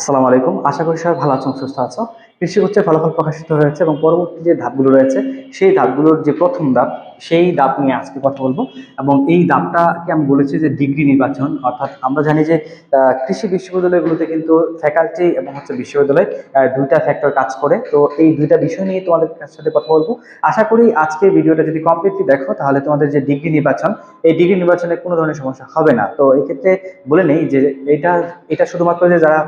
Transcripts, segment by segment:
আসসালামু আলাইকুম। আশা করি সবাই ভালো আছো সুস্থ আছো। কৃষি গুচ্ছের ফলাফল প্রকাশিত হয়েছে এবং পরবর্তী যে ধাপগুলো রয়েছে, সেই ধাপগুলোর যে প্রথম ধাপ, সেই ধাপ নিয়ে আজকে কথা বলব। এবং এই ধাপটাকে আমি বলেছি যে ডিগ্রি নির্বাচন। অর্থাৎ আমরা জানি যে কৃষি বিশ্ববিদ্যালয়গুলোতে কিন্তু ফ্যাকাল্টি এবং হচ্ছে বিশ্ববিদ্যালয় দুইটা ফ্যাক্টর কাজ করে। তো এই দুইটা বিষয় নিয়ে তোমাদের সাথে কথা বলব। আশা করি আজকে ভিডিওটা যদি কমপ্লিটলি দেখো, তাহলে তোমাদের যে ডিগ্রি নির্বাচন, এই ডিগ্রি নির্বাচনে কোনো ধরনের সমস্যা হবে না। তো এক্ষেত্রে বলে নেই যে, এটা এটা শুধুমাত্র যে যারা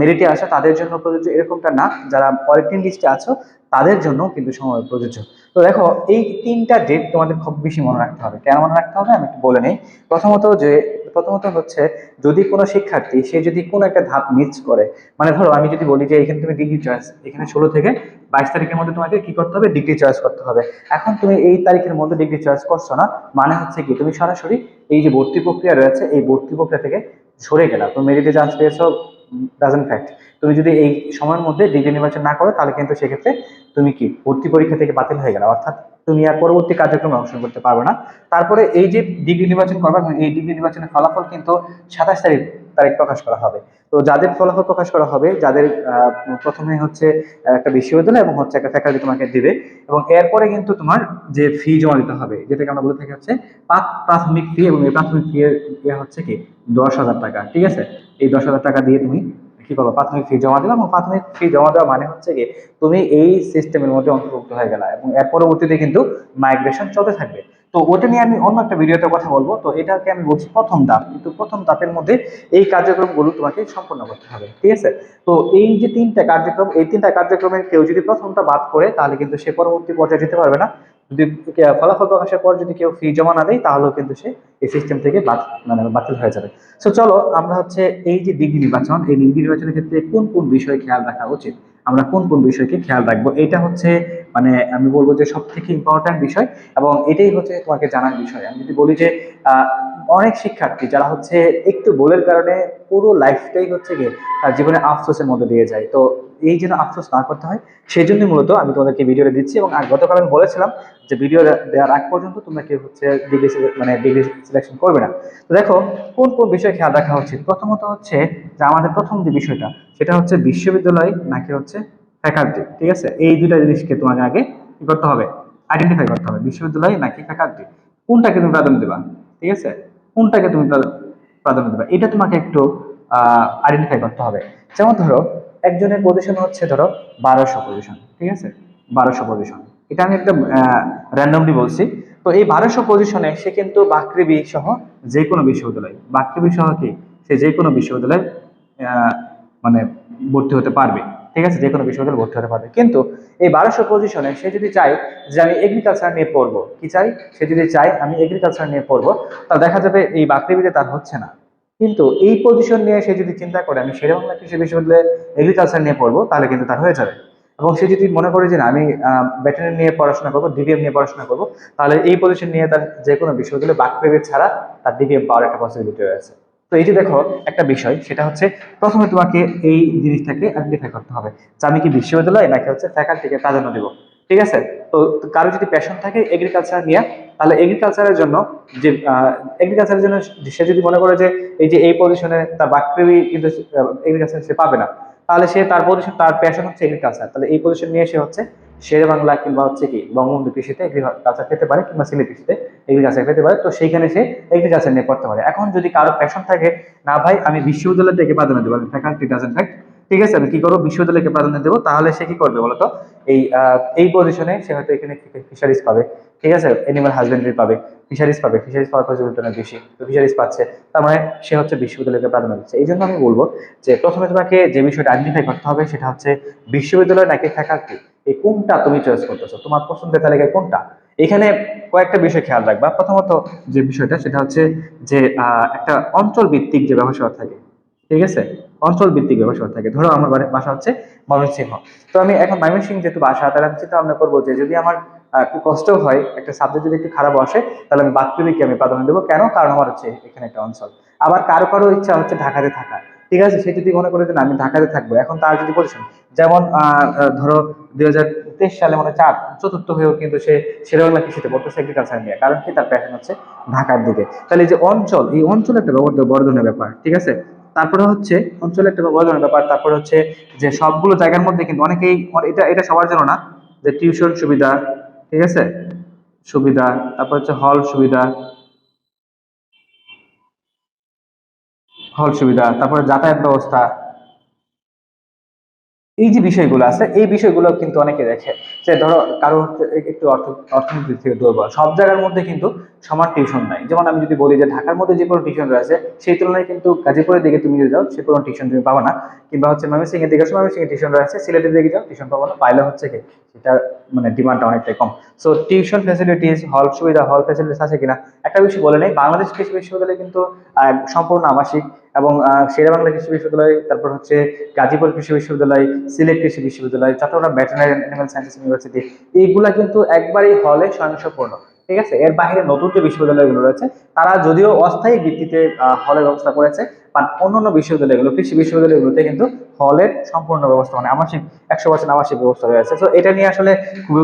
মেরিটে আসে, তাদের জন্য প্রযোজ্য এরকমটা না। যারা পলিটিন লিস্টে আছো, তাদের জন্য কিন্তু সময় প্রযোজ্য। তো দেখো, এই তিনটা ডেট তোমাদের খুব বেশি মনে রাখতে হবে। কেন মনে রাখতে হবে? আমি একটু বলে নেই। প্রথমত যে, প্রথমত হচ্ছে, যদি কোনো শিক্ষার্থী, সে যদি কোনো একটা ধাপ মিস করে মানে ধরো, আমি যদি বলি যে, এখানে তুমি ডিগ্রি চয়েস এখানে ষোলো থেকে বাইশ তারিখের মধ্যে তোমাকে কি করতে হবে? ডিগ্রি চয়েস করতে হবে। এখন তুমি এই তারিখের মধ্যে ডিগ্রি চয়েস করছ না মানে হচ্ছে কি, তুমি সরাসরি এই যে ভর্তি প্রক্রিয়া রয়েছে, এই ভর্তি প্রক্রিয়া থেকে সরে গেলা। তুমি মেরিটে চান্স পেয়েছ ডাজেন্ট ফ্যাক্ট তুমি যদি এই সময়ের মধ্যে ডিগ্রি নির্বাচন না করো, তাহলে কিন্তু সেক্ষেত্রে তুমি কি ভর্তি পরীক্ষা থেকে বাতিল হয়ে গেলে। অর্থাৎ তুমি আর পরবর্তী কার্যক্রমে অংশগ্রহণ করতে পারবে না। তারপরে এই যে ডিগ্রি নির্বাচন করবে, এই ডিগ্রি নির্বাচনের ফলাফল কিন্তু সাতাশ তারিখ তারিখ প্রকাশ করা হবে। তো যাদের ফলাফল প্রকাশ করা হবে, যাদের প্রথমে হচ্ছে একটা বিশ্ববিদ্যালয় এবং হচ্ছে একটা ফ্যাকাল্টি তোমাকে দিবে এবং এরপরে কিন্তু তোমার যে ফি জমা দিতে হবে, যেটাকে আমরা বলে থাকি হচ্ছে প্রাথমিক ফি এবং এই প্রাথমিক ফি এর হচ্ছে কি? দশ হাজার টাকা, ঠিক আছে? এই দশ হাজার টাকা দিয়ে তুমি কি করব? প্রাথমিক ফি জমা দিলাম এবং প্রাথমিক ফি জমা দেওয়া মানে হচ্ছে কি? তুমি এই সিস্টেমের মধ্যে অন্তর্ভুক্ত হয়ে গেলা এবং এর পরবর্তীতে কিন্তু মাইগ্রেশন চলতে থাকবে। তো ওটা নিয়ে আমি অন্য একটা ভিডিওতে কথা বলব। তো এটাকে আমি বলছি প্রথম ধাপ। কিন্তু প্রথম ধাপের মধ্যে এই কার্যক্রমগুলো তোমাকে সম্পন্ন করতে হবে। ঠিক আছে? তো এই যে তিনটা কার্যক্রম, এই তিনটা কার্যক্রমের কেউ যদি প্রথমটা বাদ করে তাহলে কিন্তু সে পরবর্তী পর্যায়ে যেতে পারবে না। যদি ফলাফল প্রকাশের পর যদি কেউ ফি জমা না দেয়, তাহলেও কিন্তু সে এই সিস্টেম থেকে মানে বাতিল হয়ে যাবে। সো চলো, আমরা হচ্ছে এই যে ডিগ্রি নির্বাচন, এই ডিগ্রি নির্বাচনের ক্ষেত্রে কোন কোন বিষয়ে খেয়াল রাখা উচিত? আমরা কোন কোন বিষয়কে খেয়াল রাখব? এটা হচ্ছে মানে আমি বলব যে সব থেকে ইম্পর্ট্যান্ট বিষয় এবং এটাই হচ্ছে তোমাকে জানার বিষয়। আমি যদি বলি যে অনেক শিক্ষার্থী যারা হচ্ছে একটু বলের কারণে পুরো লাইফটাই হচ্ছে গিয়ে তার জীবনে আফসোসের মধ্যে দিয়ে যায়। তো এই যেন আফসোস না করতে হয়। সেই জন্যই মূলত আমি তোমাদেরকে ভিডিওটা দিচ্ছি এবং গতকাল আমি বলেছিলাম যে ভিডিও দেওয়ার আগ পর্যন্ত তোমরা কেউ হচ্ছে ডিগ্রি মানে ডিগ্রি সিলেকশন করবে না। তো দেখো, কোন কোন বিষয়ে খেয়াল রাখা উচিত? প্রথমত হচ্ছে যে আমাদের প্রথম যে বিষয়টা, সেটা হচ্ছে বিশ্ববিদ্যালয় নাকি হচ্ছে ফ্যাকাল্টি ঠিক আছে? এই দুটা জিনিসকে তোমাকে আগে কি করতে হবে? আইডেন্টিফাই করতে হবে, বিশ্ববিদ্যালয় নাকি ফ্যাকাল্টি কোনটাকে তুমি প্রাধান্য দেবা? ঠিক আছে? কোনটাকে তুমি প্রাধান্য দেবা? এটা তোমাকে একটু আইডেন্টিফাই করতে হবে। যেমন ধরো একজনের পজিশন হচ্ছে ধরো বারোশো পজিশন ঠিক আছে? বারোশো পজিশন এটা আমি একদম র্যান্ডমলি বলছি। তো এই বারোশো পজিশনে সে কিন্তু বাকৃবি সহ যে কোনো বিশ্ববিদ্যালয়, বাকৃবি সহ কি? সে যে কোনো বিশ্ববিদ্যালয় মানে ভর্তি হতে পারবে, ঠিক আছে? যে কোনো বিশ্ববিদ্যালয়ে ভর্তি হতে পারবে। কিন্তু এই বারোশো পজিশনে সে যদি চায় যে আমি এগ্রিকালচার নিয়ে পড়ব, কি চাই সে যদি চায় আমি এগ্রিকালচার নিয়ে পড়ব, তাহলে দেখা যাবে এই বাকৃবিতে তার হচ্ছে না। কিন্তু এই পজিশন নিয়ে সে যদি চিন্তা করে, আমি শেরে বাংলা কৃষি বিশ্ববিদ্যালয়ে এগ্রিকালচার নিয়ে পড়ব, তাহলে কিন্তু তার হয়ে যাবে। এবং সে যদি মনে করে যে না, আমি ব্যাটারি নিয়ে পড়াশোনা করব ডিবিএম নিয়ে পড়াশোনা করব, তাহলে এই পজিশন নিয়ে তার যে কোনো বিশ্ববিদ্যালয়ে বাকৃবি ছাড়া তার ডিবিএম পাওয়ার একটা পসিবিলিটি রয়েছে। তো এই যে দেখো, একটা বিষয়, সেটা হচ্ছে প্রথমে তোমাকে এই জিনিসটাকে আইডেন্টিফাই করতে হবে। যে আমি কি বিশ্ববিদ্যালয়, নাকি হচ্ছে ফ্যাকাল্টিকে প্রাধান্য দেবো? ঠিক আছে? তো কারও যদি প্যাশন থাকে এগ্রিকালচার নিয়ে, তাহলে এগ্রিকালচারের জন্য যে এগ্রিকালচারের জন্য সে যদি মনে করে যে, এই যে এই পজিশনে তার বাকৃবি কিন্তু এগ্রিকালচার সে পাবে না, তাহলে সে তার পজিশন তার প্যাশন হচ্ছে এগ্রিকালচার তাহলে এই পজিশন নিয়ে সে হচ্ছে শেরে বাংলা কিংবা হচ্ছে কি বঙ্গবন্ধু কৃষিতে এগ্রিকালচার খেতে পারে কিংবা সিলেট কৃষিতে এগ্রিকালচার খেতে পারে, তো সেইখানে সে এগ্রিকালচার নিয়ে পড়তে পারে। এখন যদি কারও প্যাশন থাকে, না ভাই, আমি বিশ্ববিদ্যালয় থেকে প্রাধান্য দেবো ফ্যাকাল্টি ডাজেন্ট ফ্যাক্ট ঠিক আছে, আমি কি করব? বিশ্ববিদ্যালয়কে প্রাধান্য দেবো। তাহলে সে কি করবে বলতো? এই এই পজিশনে সে হয়তো এখানে ফিশারিজ পাবে। ঠিক আছে? এনিম্যাল হাজবেন্ডারি পাবে ফিশারিজ পাবে। ফিশারিজ পাওয়ার পসিবিলিটি অনেক বেশি। তো ফিশারিজ পাচ্ছে। তার মানে সে হচ্ছে বিশ্ববিদ্যালয়কে প্রাধান্য দিচ্ছে। এই জন্য আমি বলব যে প্রথমে তোমাকে যে বিষয়টা আইডেন্টিফাই করতে হবে, সেটা হচ্ছে বিশ্ববিদ্যালয় নাকি ফ্যাকাল্টি এই কোনটা তুমি চয়েস করতেছো? তোমার পছন্দের তালিকায় কোনটা? এখানে কয়েকটা বিষয় খেয়াল রাখবা। প্রথমত যে বিষয়টা, সেটা হচ্ছে যে একটা অঞ্চল ভিত্তিক যে ব্যবসা থাকে ঠিক আছে? অঞ্চল ভিত্তিক ব্যবসা থাকে। ধরো আমার বাসা হচ্ছে ময়মনসিংহ। তো আমি এখন ময়মনসিংহ যেহেতু বাসা, তাহলে আমি চিন্তা ভাবনা করব যে যদি আমার একটু কষ্ট হয়, একটা সাবজেক্ট যদি একটু খারাপ আসে, তাহলে আমি বাকৃবিকে আমি প্রাধান্য দেবো? কেন? কারণ আমার হচ্ছে এখানে একটা অঞ্চল। আবার কারও কারও ইচ্ছা হচ্ছে ঢাকাতে থাকা। ঠিক আছে? সে যদি মনে করে যে আমি ঢাকাতে থাকব, এখন তার যদি পজিশন যেমন ধরো দুই হাজার তেইশ সালে মানে চার চতুর্থ হয়েও কিন্তু সে সেরকম শেরবাংলা কৃষিতে পড়তেছে এগ্রিকালচার নিয়ে। কারণ কি? তার প্যাশন হচ্ছে ঢাকার দিকে। তাহলে যে অঞ্চল, এই অঞ্চল একটা বড় ধরনের ব্যাপার, ঠিক আছে? তারপরে হচ্ছে অঞ্চলে একটা বড় ব্যাপার, তারপরে হচ্ছে যে সবগুলো জায়গার মধ্যে কিন্তু অনেকেই, এটা এটা সবার জন্য না, যে টিউশন সুবিধা, ঠিক আছে? সুবিধা, তারপর হচ্ছে হল সুবিধা হল সুবিধা, তারপরে যাতায়াত ব্যবস্থা এই যে বিষয়গুলো আছে, এই বিষয়গুলো কিন্তু অনেকে দেখে। যে ধরো, কারও একটু অর্থ অর্থনৈতিক থেকে দুর্বল। সব জায়গার মধ্যে কিন্তু সমান টিউশন নাই। যেমন আমি যদি বলি যে ঢাকার মধ্যে যে কোনো টিউশন রয়েছে, সেই তুলনায় কিন্তু গাজীপুরের দিকে তুমি যদি যাও, সে কোনো টিউশন তুমি পাবা না। কিংবা হচ্ছে ময়মনসিং এর দিকে ময়মনসিং এর টিউশন রয়েছে, সিলেটের দিকে যাও টিউশন পাবো না। পাইলে হচ্ছে কি, সেটার মানে ডিমান্ডটা অনেকটাই কম। সো টিউশন ফ্যাসিলিটিস হল সুবিধা হল ফ্যাসিলিটিস আছে কিনা, একটা বিষয় বলে নেই। বাংলাদেশ কৃষি বিশ্ববিদ্যালয় কিন্তু সম্পূর্ণ আবাসিক। এবং শেরে বাংলা কৃষি বিশ্ববিদ্যালয়, তারপর হচ্ছে গাজীপুর কৃষি বিশ্ববিদ্যালয়, সিলেট কৃষি বিশ্ববিদ্যালয়, Chittagong veterinary animal sciences university, এইগুলা কিন্তু একবারেই হলে স্বয়ংসম্পূর্ণ, ঠিক আছে? এর বাইরে নতুন যে বিশ্ববিদ্যালয়গুলো রয়েছে, তারা যদিও অস্থায়ী ভিত্তিতে হলের ব্যবস্থা করেছে, বাট অন্যান্য বিশ্ববিদ্যালয়গুলো, কৃষি বিশ্ববিদ্যালয়গুলোতে কিন্তু হলের সম্পূর্ণ ব্যবস্থা মানে আবাসিক, একশো পার্সেন্ট আবাসিক ব্যবস্থা রয়েছে। তো এটা নিয়ে আসলে খুবই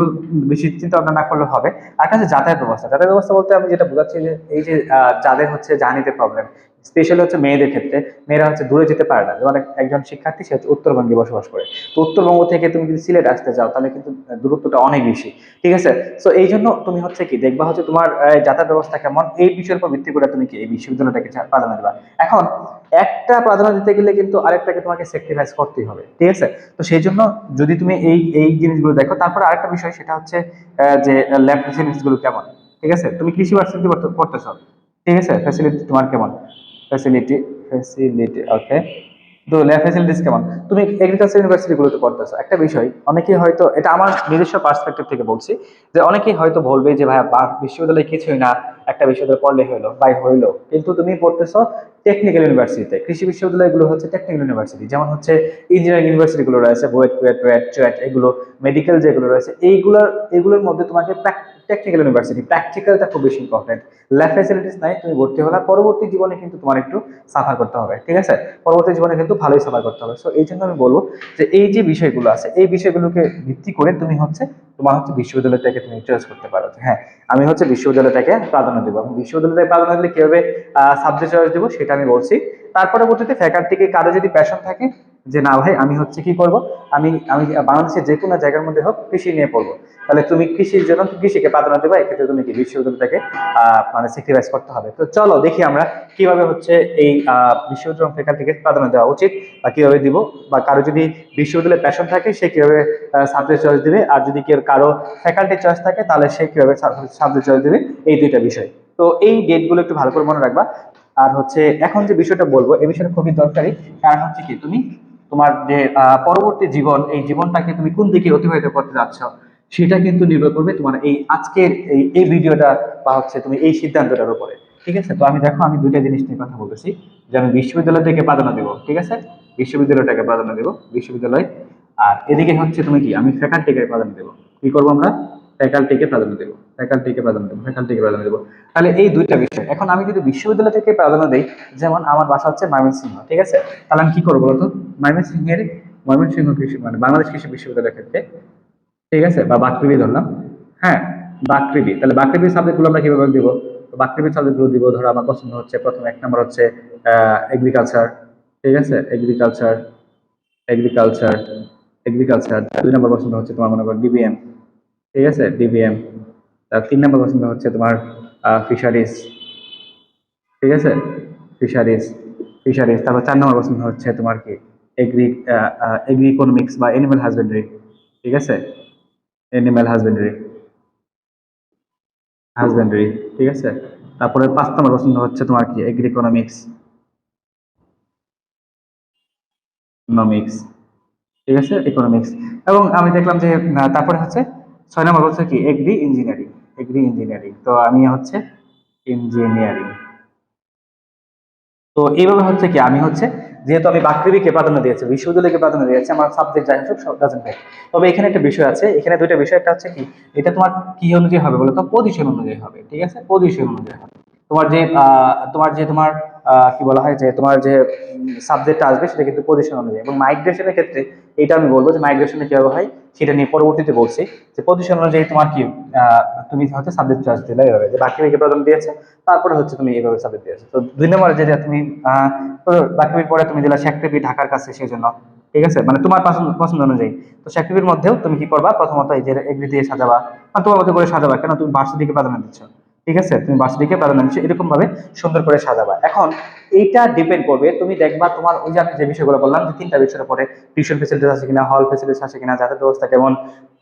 বেশি চিন্তা ভাবনা না করলে হবে। আর কাছে যাতায়াত ব্যবস্থা। যাতায়াত ব্যবস্থা বলতে আমি যেটা বোঝাচ্ছি যে, এই যে যাদের হচ্ছে জার্নিতে প্রবলেম স্পেশালি হচ্ছে মেয়েদের ক্ষেত্রে, মেয়েরা হচ্ছে দূরে যেতে পারে না। যেমন একজন শিক্ষার্থী, সে হচ্ছে উত্তরবঙ্গে বসবাস করে। তো উত্তরবঙ্গ থেকে তুমি যদি সিলেট আসতে চাও তাহলে কিন্তু দূরত্বটা অনেক বেশি। ঠিক আছে? তো এই জন্য তুমি হচ্ছে কি, দেখবা হচ্ছে তোমার যাতায়াত ব্যবস্থা কেমন, এই বিষয়ের উপর ভিত্তি করে তুমি কি এই বিশ্ববিদ্যালয়টাকে প্রাধান্য দেবা। এখন, একটা প্রাধান্য দিতে গেলে কিন্তু আরেকটাকে তোমাকে স্যাক্রিফাইস করতেই হবে। ঠিক আছে? তো সেই জন্য যদি তুমি এই এই জিনিসগুলো দেখো, তারপর আরেকটা বিষয়, সেটা হচ্ছে যে ল্যাব ফ্যাসিলিটিসগুলো কেমন? ঠিক আছে? তুমি কৃষি ভার্সিটি পড়তেছো। ঠিক আছে? ফ্যাসিলিটি তোমার কেমন? ফ্যাসিলিটি ফ্যাসিলিটি ওকে তো ল্যাব ফ্যাসিলিটিস কেমন? তুমি এগ্রিকালচার ইউনিভার্সিটিগুলোতে পড়তেছো। একটা বিষয়, অনেকেই হয়তো, এটা আমার নিজস্ব পার্সপেক্টিভ থেকে বলছি, যে অনেকেই হয়তো বলবে যে, ভাইয়া বিশ্ববিদ্যালয় কিছুই না। একটা বিশ্ববিদ্যালয় পড়লে হলো বাই হইল। কিন্তু তুমি পড়তেছো টেকনিক্যাল ইউনিভার্সিটিতে কৃষি বিশ্ববিদ্যালয়গুলো হচ্ছে টেকনিক্যাল ইউনিভার্সিটি যেমন হচ্ছে ইঞ্জিনিয়ারিং ইউনিভার্সিটিগুলো রয়েছে বুয়েট কুয়েট ওয়েট চুয়েট এগুলো মেডিকেল যেগুলো রয়েছে, এইগুলোর, এগুলোর মধ্যে তোমাকে টেকনিক্যাল ইউনিভার্সিটি প্র্যাকটিক্যালটা খুব বেশি ইম্পর্টেন্ট ল্যাব ফ্যাসিলিটিস নাই, তুমি ভর্তি হলে পরবর্তী জীবনে কিন্তু তোমার একটু সাফার করতে হবে, ঠিক আছে? পরবর্তী জীবনে কিন্তু ভালোই সাফার করতে হবে। সো এই জন্য আমি বলব যে এই যে বিষয়গুলো আছে, এই বিষয়গুলোকে ভিত্তি করে তুমি হচ্ছে, তোমার হচ্ছে বিশ্ববিদ্যালয়টাকে তুমি চয়েস করতে পারো হ্যাঁ? আমি হচ্ছে বিশ্ববিদ্যালয়টাকে প্রাধান্য দেবো। এবং বিশ্ববিদ্যালয়ে প্রাধান্য দিলে কীভাবে সাবজেক্ট চয়েস দেবো সেটা আমি বলছি। তার পরবর্তীতে ফ্যাকাল্টিকে কারও যদি প্যাশন থাকে যে না ভাই, আমি হচ্ছে কি করব? আমি আমি বাংলাদেশের যে কোনো জায়গার মধ্যে হোক কৃষি নিয়ে পড়ব। তাহলে তুমি কৃষির জন্য কৃষিকে প্রাধান্য দেবে, এক্ষেত্রে তুমি কি বিশ্ববিদ্যালয়টাকে মানে স্যাক্রিফাইস করতে হবে। তো চলো দেখি আমরা কীভাবে হচ্ছে এই বিশ্ববিদ্যালয় ফ্যাকাল্টিকে প্রাধান্য দেওয়া উচিত বা কীভাবে দিব, বা কারও যদি বিশ্ববিদ্যালয়ে প্যাশন থাকে, সে কীভাবে সাবজেক্ট চয়েস দিবে, আর যদি কেউ, কারও ফ্যাকাল্টি চয়েস থাকে, তাহলে সে কীভাবে সাবজেক্ট চয়েস দিবে, এই দুইটা বিষয়। তো এই ডেটগুলো একটু ভালো করে মনে রাখবা। আর হচ্ছে এখন যে বিষয়টা বলব এই বিষয়টা খুবই দরকারি, কারণ হচ্ছে কি, তুমি তোমার যে পরবর্তী জীবন, এই জীবনটাকে তুমি কোন দিকে অতিবাহিত করতে যাচ্ছ, সেটা কিন্তু নির্ভর করবে তোমার এই আজকের এই এই ভিডিওটা বা হচ্ছে তুমি এই সিদ্ধান্তটার উপরে, ঠিক আছে? তো আমি দেখো, আমি দুইটা জিনিস নিয়ে কথা বলতেছি, যে আমি বিশ্ববিদ্যালয় থেকে প্রাধান্য দেবো, ঠিক আছে? বিশ্ববিদ্যালয়টাকে প্রাধান্য দেবো, বিশ্ববিদ্যালয়, আর এদিকে হচ্ছে তুমি কি, আমি ফ্যাকাল্টিকে প্রাধান্য দেবো, কি করব আমরা? ফ্যাকাল্টিকে প্রাধান্য দেবো। ফ্যাকাল্টিকে প্রাধান্য দেবো ফ্যাকাল্টিকে প্রাধান্য দেবো। তাহলে এই দুইটা বিষয়। এখন আমি যদি বিশ্ববিদ্যালয় থেকে প্রাধান্য দেই, যেমন আমার বাসা হচ্ছে ময়মনসিংহ, ঠিক আছে? তাহলে আমি কি করব বলতো? ময়মনসিংহের, ময়মনসিংহ কৃষি মানে বাংলাদেশ কৃষি বিশ্ববিদ্যালয়ের ক্ষেত্রে, ঠিক আছে? বা বাকৃবি ধরলাম। হ্যাঁ বাকৃবি। তাহলে বাকৃবি সাবজেক্টগুলো আমরা কীভাবে দিব? বাকৃবি সাবজেক্টগুলো দিব, ধরো আমার পছন্দ হচ্ছে, প্রথম এক নম্বর হচ্ছে এগ্রিকালচার ঠিক আছে? এগ্রিকালচার এগ্রিকালচার এগ্রিকালচার দুই নম্বর পছন্দ হচ্ছে তোমার মনে করো ডিবিএম ঠিক আছে? ডিবিএম তিন নম্বর পছন্দ হচ্ছে তোমার ফিশারিজ। ঠিক আছে? Fisheries fisheries. তারপর চার নম্বর পছন্দ হচ্ছে তোমার কি? এগ্রি এগ্রি ইকোনমিক্স বা এনিম্যাল হাজবেন্ডারি ঠিক আছে? এনিম্যাল হাজবেন্ডারি হাজবেন্ডারি ঠিক আছে? তারপরে পাঁচ নম্বর পছন্দ হচ্ছে তোমার কি? এগ্রি ইকোনমিক্স ইকোনমিক্স ঠিক আছে? ইকোনমিক্স এবং আমি দেখলাম যে তারপরে হচ্ছে ছয় নম্বর হচ্ছে কি? এগ্রি ইঞ্জিনিয়ারিং এগ্রি ইঞ্জিনিয়ারিং তো আমি হচ্ছে ইঞ্জিনিয়ারিং তো এইভাবে হচ্ছে কি, আমি হচ্ছে যেহেতু আমি বাকৃবিকে প্রাধান্য দিয়েছি, বিশ্ববিদ্যালয়কে প্রাধান্য দিয়েছি, আমার সাবজেক্ট যাই হোক, সব তবে এখানে একটা বিষয় আছে, এখানে দুইটা বিষয়, একটা হচ্ছে কি, এটা তোমার কি অনুযায়ী হবে বলো তো পজিশন অনুযায়ী হবে, ঠিক আছে? পজিশন অনুযায়ী হবে। তোমার যে তোমার যে তোমার কি বলা হয় যে, তোমার যে সাবজেক্টটা আসবে, সেটা কিন্তু পজিশন অনুযায়ী। এবং মাইগ্রেশনের ক্ষেত্রে এটা আমি বলব যে মাইগ্রেশনে কীভাবে হয়, সেটা নিয়ে পরবর্তীতে বলছি যে পজিশন অনুযায়ী তোমার কি তুমি হচ্ছে সাবজেক্ট চয়েস দিলে এভাবে, যে বাকি বিকে প্রদান দিয়েছে, তারপরে হচ্ছে তুমি এইভাবে সাবজেক্ট দিয়েছ। তো দুই নম্বরে যেটা তুমি বাকি পরে তুমি দিলা শেখটেপি ঢাকার কাছে সেই জন্য, ঠিক আছে? মানে তোমার পছন্দ পছন্দ অনুযায়ী। তো শেখটেপির মধ্যেও তুমি কি করবা? প্রথমত এই যে এগ্রি দিয়ে সাজাবা মানে তোমার মতো করে সাজাবা, কেন? তুমি ভার্সিটিকে প্রাধান্য দিচ্ছ। ঠিক আছে? তুমি ভার্সিটিকে প্রাধান্য এরকম ভাবে সুন্দর করে সাজাবা। এখন এইটা ডিপেন্ড করবে, তুমি দেখবা তোমার ওই যে আমি যে বিষয়গুলো বললাম যে তিনটা বিষয়ের পরে টিউশন ফেসিলিটিস আছে কিনা হল ফেসিলিটিস আছে কিনা, যাতায়াত ব্যবস্থা কেমন,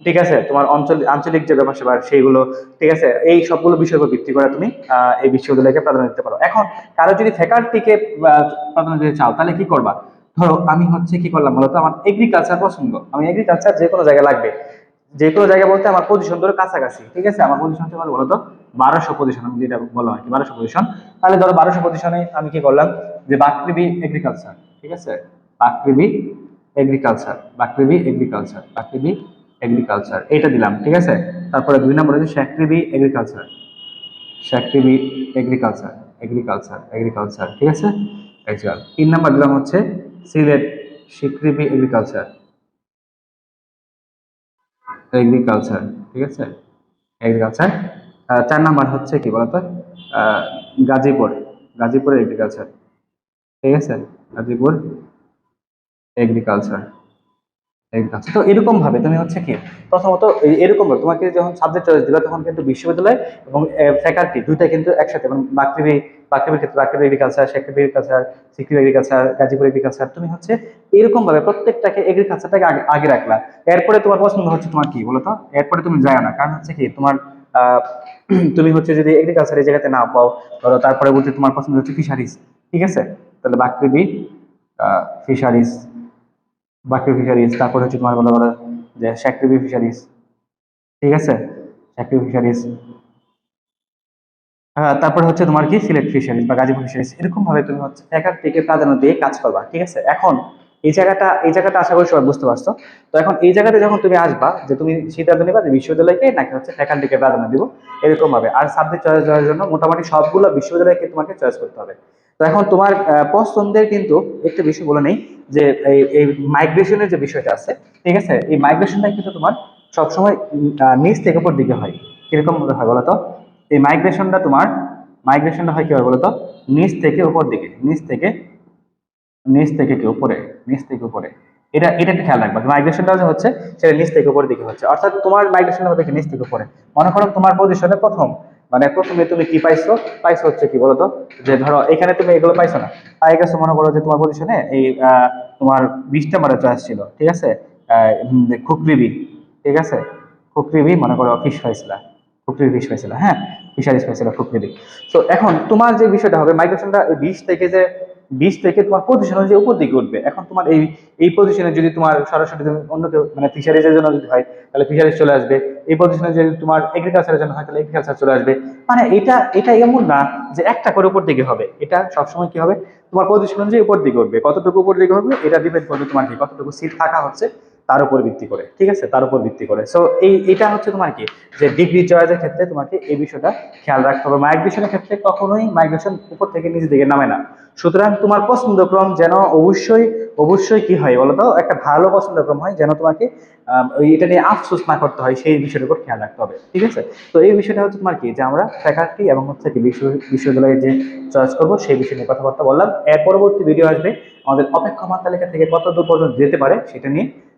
ঠিক আছে? তোমার অঞ্চল, আঞ্চলিক যে ব্যাপার স্যাপার সেইগুলো, ঠিক আছে? এই সবগুলো বিষয়ের উপর ভিত্তি করে তুমি এই বিশ্ববিদ্যালয়কে প্রাধান্য দিতে পারো। এখন কারও যদি ফ্যাকাল্টিকে প্রাধান্য দিতে চাও, তাহলে কি করবা? ধরো আমি হচ্ছে কি করলাম বলতো আমার এগ্রিকালচার পছন্দ। আমি এগ্রিকালচার যে কোনো জায়গায় লাগবে। যে কোনো জায়গায় বলতে আমার পজিশন ধরো কাছাকাছি, ঠিক আছে? আমার পজিশন বলতো বারোশো পজিশন আমি যেটা বলা হয় বারোশো পজিশন তাহলে ধরো বারোশো পজিশনে আমি কি করলাম যে বাকৃবি এগ্রিকালচার ঠিক আছে? Bakribi agriculture Bakribi agriculture Bakribi agriculture এইটা দিলাম, ঠিক আছে? তারপরে দুই নম্বর হচ্ছে Shekribi agriculture Shekribi agriculture agriculture agriculture ঠিক আছে? এগ্রিকালচার তিন নম্বর দিলাম হচ্ছে সিলেট শিকৃবি এগ্রিকালচার এগ্রিকালচার ঠিক আছে? এগ্রিকালচার চার নাম্বার হচ্ছে কি বলতো? গাজীপুর। গাজীপুর এগ্রিকালচার ঠিক আছে? গাজীপুর এগ্রিকালচার এগ্রিকালচার তো এরকম ভাবে তুমি হচ্ছে কি, প্রথমত এরকম তোমাকে যখন সাবজেক্ট চয়েস দিবে, তখন কিন্তু বিশ্ববিদ্যালয় এবং ফ্যাকাল্টি দুইটা কিন্তু একসাথে মানে বাকৃবি, বাকৃবির ক্ষেত্রে বাকৃবি এগ্রিকালচার শেখৃবি এগ্রিকালচার সিকিউ এগ্রিকালচার গাজীপুর এগ্রিকালচার তুমি হচ্ছে এরকম ভাবে প্রত্যেকটাকে এগ্রিকালচারটাকে আগে আগে রাখলা। এরপরে তোমার পছন্দ হচ্ছে তোমার কি বলতো? এরপরে তুমি যায় না। কারণ হচ্ছে কি, তোমার তুমি হচ্ছে যদি এগ্রিকালচার এই জায়গাতে না পাও, ধরো তারপরে বলতে তোমার পছন্দ হচ্ছে ফিশারিজ ঠিক আছে? তাহলে বাকৃবি ফিশারিজ বাকরি ফিশারিজ তারপরে হচ্ছে তোমার বলা বলা যে শ্যাকৃবি ফিশারিজ ঠিক আছে? শ্যাকৃবি ফিশারিজ তারপরে হচ্ছে তোমার কি? সিলেট ফিশারিজ বা গাজীপুর ফিশারিজ এরকম ভাবে তুমি হচ্ছে ফ্যাকাল্টিকে প্রাধান্য দিয়ে কাজ করবা, ঠিক আছে? এখন এই জায়গাটা এই জায়গাটা আশা করি সবাই বুঝতে পারছ। তো এখন এই জায়গাতে যখন তুমি আসবা, যে তুমি সিদ্ধান্ত নিবা যে বিশ্ববিদ্যালয়কে নাকি হচ্ছে ফ্যাকাল্টিকে প্রাধান্য দিব, এরকম ভাবে। আর সাবজেক্ট চয়েস দেওয়ার জন্য মোটামুটি সবগুলো বিশ্ববিদ্যালয়কে তোমাকে চয়েস করতে হবে। তো এখন তোমার পছন্দের কিন্তু একটা বিষয় বলে নেই, যে এই মাইগ্রেশনের যে বিষয়টা আছে, ঠিক আছে? এই মাইগ্রেশনটা কিন্তু তোমার সবসময় নিচ থেকে উপর দিকে হয়। কীরকম হয় বলতো? এই মাইগ্রেশনটা তোমার মাইগ্রেশনটা হয় কি হয় বলতো? নিচ থেকে উপর দিকে, নিচ থেকে নিচ থেকে কি উপরে? নিচ থেকে উপরে। এটা এটা একটু খেয়াল রাখবা মাইগ্রেশনটা যে হচ্ছে, সেটা নিচ থেকে উপরের দিকে হচ্ছে। অর্থাৎ তোমার মাইগ্রেশনটা হবে কি নিচ থেকে উপরে? মনে করো তোমার পজিশনে প্রথম। মানে প্রথমে তুমি কি পাইছো? পাইছো হচ্ছে কি বলতো? যে ধরো এখানে তুমি এগুলো পাইছো না। পাই গেছো মনে করো যে তোমার পজিশনে এই তোমার বিশ নাম্বারের চয়েস ছিল, ঠিক আছে? খুকরিবি, ঠিক আছে? খুকরিবি মনে করো ফিশ পাইছিল খুকরিবি ফিশ পাইছিল হ্যাঁ? ফিশারিজ পাইছিল খুকরিবি। তো এখন তোমার যে বিষয়টা হবে মাইগ্রেশনটা বিশ থেকে যে বিশ থেকে তোমার পজিশন যে উপর দিকে উঠবে। এখন তোমার এই এই পজিশনে যদি তোমার সরাসরি তুমি অন্য কেউ মানে ফিশারিজের জন্য যদি হয়, তাহলে ফিশারিজ চলে আসবে। এই পজিশনে যদি তোমার এগ্রিকালচারের জন্য হয়, তাহলে এগ্রিকালচার চলে আসবে। মানে এটা এটা এমন না যে একটা করে উপর দিকে হবে। এটা সবসময় কি হবে? তোমার পজিশন অনুযায়ী উপর দিকে উঠবে। কতটুকু উপর দিকে উঠবে এটা ডিপেন্ড করবে তোমার কি, কতটুকু সিট থাকা হচ্ছে। তার উপর ভিত্তি করে, ঠিক আছে? তার উপর ভিত্তি করে। সো এই, এটা হচ্ছে তোমার কি? যে ডিগ্রি চয়েসের ক্ষেত্রে তোমাকে এই বিষয়টা খেয়াল রাখতে হবে। মাইগ্রেশনের ক্ষেত্রে কখনোই মাইগ্রেশন উপর থেকে নিচের দিকে নামে না। সুতরাং তোমার পছন্দক্রম যেন অবশ্যই অবশ্যই কি হয় বলতো? একটা ভালো পছন্দক্রম হয় যেন তোমাকে এটা নিয়ে আফসোস না করতে হয়, সেই বিষয়টার উপর খেয়াল রাখতে হবে, ঠিক আছে? তো এই বিষয়টা হচ্ছে তোমার কি? যে আমরা ফ্যাকাল্টি এবং হচ্ছে কি বিশ্ব বিশ্ববিদ্যালয়ে যে চয়েস করব, সেই বিষয় নিয়ে কথাবার্তা বললাম। এর পরবর্তী ভিডিও আসবে আমাদের অপেক্ষমান তালিকা থেকে কত দূর পর্যন্ত যেতে পারে, সেটা নিয়ে